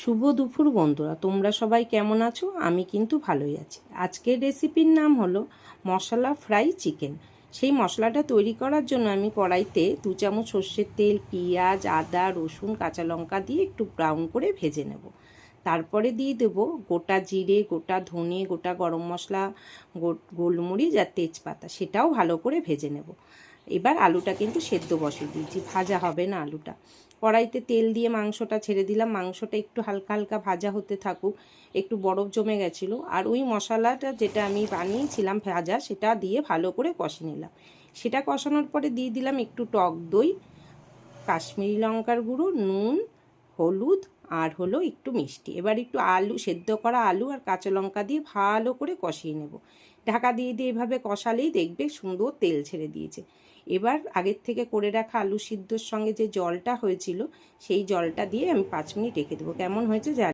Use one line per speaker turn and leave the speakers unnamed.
শুভ দুপুর বন্ধুরা, তোমরা সবাই কেমন আছো? আমি কিন্তু ভালোই আছি। আজকের রেসিপির নাম হলো মশলা ফ্রাই চিকেন। সেই মশলাটা তৈরি করার জন্য আমি কড়াইতে দু চামচ সর্ষের তেল, পেঁয়াজ, আদা, রসুন, কাঁচা লঙ্কা দিয়ে একটু ব্রাউন করে ভেজে নেব। তারপরে দিয়ে দেব গোটা জিরে, গোটা ধনে, গোটা গরম মশলা গোলমরিচ আর তেজপাতা। সেটাও ভালো করে ভেজে নেব। এবার আলুটা কিন্তু সেদ্ধ বসিয়ে দিয়েছি, ভাজা হবে না আলুটা। কড়াইতে তেল দিয়ে মাংসটা ছেড়ে দিলাম, মাংসটা একটু হালকা হালকা ভাজা হতে থাকুক, একটু বরফ জমে গেছিল। আর ওই মশলাটা যেটা আমি বানিয়েছিলাম ভাজা, সেটা দিয়ে ভালো করে কষে নিলাম। সেটা কষানোর পরে দিয়ে দিলাম একটু টক দই, কাশ্মীরি লঙ্কার গুঁড়ো, নুন হলুদ আর হলো একটু মিষ্টি। এবার একটু আলু, সেদ্ধ করা আলু আর কাঁচা লঙ্কা দিয়ে ভালো করে কষিয়ে নেব। ঢাকা দিয়ে দিয়ে এভাবে কষালেই দেখবে সুন্দর তেল ছেড়ে দিয়েছে। এবার আগের থেকে করে রাখা আলু সিদ্ধর সঙ্গে যে জলটা হয়েছিল, সেই জলটা দিয়ে আমি পাঁচ মিনিট রেখে দেবো। কেমন হয়েছে